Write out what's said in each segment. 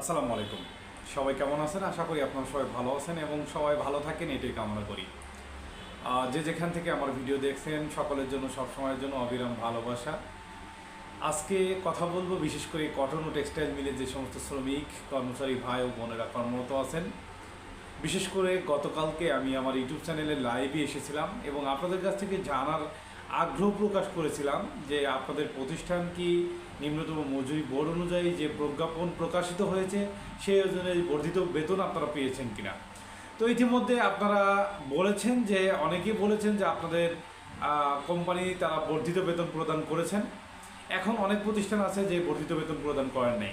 আসসালামু আলাইকুম। সবাই কেমন আছেন? আশা করি আপনারা সবাই ভালো আছেন এবং সবাই ভালো থাকেন, এটাই কামনা করি। যে যেখান থেকে আমার ভিডিও দেখছেন, সকলের জন্য সব সময়ের জন্য অবিরাম ভালোবাসা। আজকে কথা বলব বিশেষ করে কটন ও টেক্সটাইল মিলে যে সমস্ত শ্রমিক, কর্মচারী ভাই ও বোনেরা কর্মরত আছেন। বিশেষ করে গতকালকে আমি আমার ইউটিউব চ্যানেলে লাইভে এসেছিলাম এবং আপনাদের কাছ থেকে জানার আগ্রহ প্রকাশ করেছিলাম যে আপনাদের প্রতিষ্ঠান কি নিম্নতম মজুরি বোর্ড অনুযায়ী যে প্রজ্ঞাপন প্রকাশিত হয়েছে, সেই অনুযায়ী বর্ধিত বেতন আপনারা পেয়েছেন কিনা। তো ইতিমধ্যে আপনারা বলেছেন যে, অনেকেই বলেছেন যে আপনাদের কোম্পানি তারা বর্ধিত বেতন প্রদান করেছেন। এখন অনেক প্রতিষ্ঠান আছে যে বর্ধিত বেতন প্রদান করেন নাই।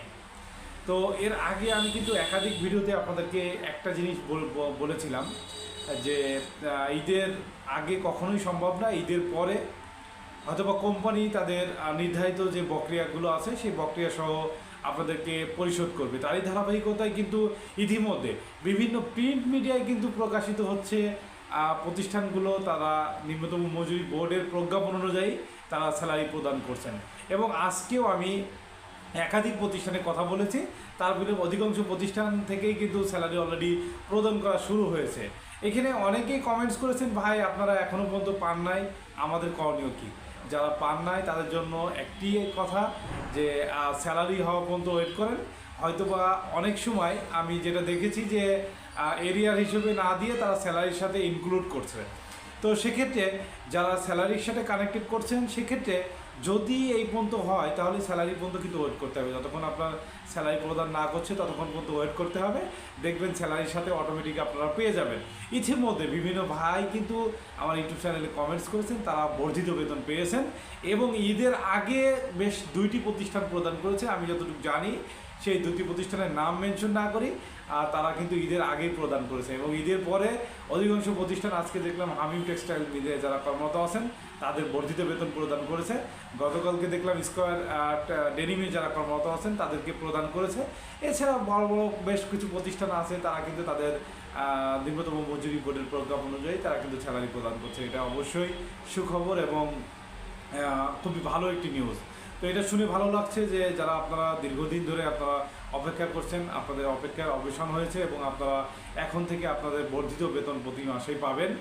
তো এর আগে আমি কিন্তু একাধিক ভিডিওতে আপনাদেরকে একটা জিনিস বল- বলেছিলাম। যে ঈদের আগে কখনোই সম্ভব না, ঈদের পরে অথবা কোম্পানি তাদের নির্ধারিত যে বক্রিয়াগুলো আছে, সেই বক্রিয়া সহ আপনাদেরকে পরিশোধ করবে। তারই ধারাবাহিকতায় কিন্তু ইতিমধ্যে বিভিন্ন প্রিন্ট মিডিয়ায় কিন্তু প্রকাশিত হচ্ছে প্রতিষ্ঠানগুলো তারা নিম্নতম মজুরি বোর্ডের প্রজ্ঞাপন অনুযায়ী তারা স্যালারি প্রদান করছেন। এবং আজকেও আমি একাধিক প্রতিষ্ঠানে কথা বলেছি। তার ভিতরে অধিকাংশ প্রতিষ্ঠান থেকেই কিন্তু স্যালারি অলরেডি প্রদান করা শুরু হয়েছে। এখানে অনেকেই কমেন্টস করেছেন, ভাই, আপনারা এখনও পর্যন্ত পান নাই। আমাদের করণীয় কী? যারা পান নাই, তাদের জন্য একটি কথা যে স্যালারি হওয়া পর্যন্ত ওয়েট করেন। হয়তোবা অনেক সময় আমি যেটা দেখেছি যে এরিয়ার হিসেবে না দিয়ে তারা স্যালারির সাথে ইনক্লুড করছে। তো সেক্ষেত্রে যারা স্যালারির সাথে কানেক্টেড করছেন, সেক্ষেত্রে যদি এই পর্যন্ত হয়, তাহলে স্যালারি পর্যন্ত কিন্তু ওয়েট করতে হবে। যতক্ষণ আপনার স্যালারি প্রদান না করছে, ততক্ষণ পর্যন্ত ওয়েট করতে হবে। দেখবেন স্যালারির সাথে অটোমেটিক আপনারা পেয়ে যাবেন। ইতিমধ্যে বিভিন্ন ভাই কিন্তু আমার ইউটিউব চ্যানেলে কমেন্টস করেছেন, তারা বর্ধিত বেতন পেয়েছেন এবং ঈদের আগে বেশ দুইটি প্রতিষ্ঠান প্রদান করেছে। আমি যতটুকু জানি সেই দুটি প্রতিষ্ঠানের নাম মেনশন না করি, আর তারা কিন্তু ঈদের আগেই প্রদান করেছে। এবং ঈদের পরে অধিকাংশ প্রতিষ্ঠান আজকে দেখলাম হামিম টেক্সটাইল মিলে যারা কর্মরত আছেন, তাদের বর্ধিত বেতন প্রদান করেছে। গতকালকে দেখলাম স্কোয়ার ডেনিমে যারা কর্মরত আছেন, তাদেরকে প্রদান করেছে। এছাড়া বড় বড় বেশ কিছু প্রতিষ্ঠান আছে, তারা কিন্তু তাদের নিম্নতম মজুরি বোর্ডের প্রজ্ঞাপন অনুযায়ী তারা কিন্তু স্যালারি প্রদান করছে। এটা অবশ্যই সুখবর এবং খুবই ভালো একটি নিউজ। তো এটা শুনে ভালো লাগছে যে যারা আপনারা দীর্ঘদিন ধরে আপনারা অপেক্ষা করছেন, আপনাদের অপেক্ষার অবসান হয়েছে এবং আপনারা এখন থেকে আপনাদের বর্ধিত বেতন প্রতি মাসেই পাবেন।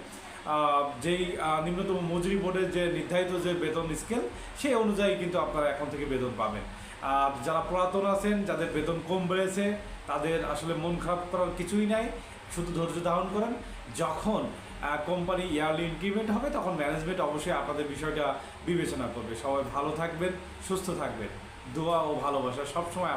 যেই নিম্নতম মজুরি বোর্ডের যে নির্ধারিত যে বেতন স্কেল সেই অনুযায়ী কিন্তু আপনারা এখন থেকে বেতন পাবেন। আর যারা পুরাতন আছেন, যাদের বেতন কম বেড়েছে, তাদের আসলে মন খারাপ করার কিছুই নাই। শুধু ধৈর্য ধারণ করেন। যখন কোম্পানি ইয়ারলি ইনক্রিমেন্ট হবে, তখন ম্যানেজমেন্ট অবশ্যই আপনাদের বিষয়টা বিবেচনা করবে। সবাই ভালো থাকবেন, সুস্থ থাকবেন। দোয়া ও ভালোবাসা সবসময়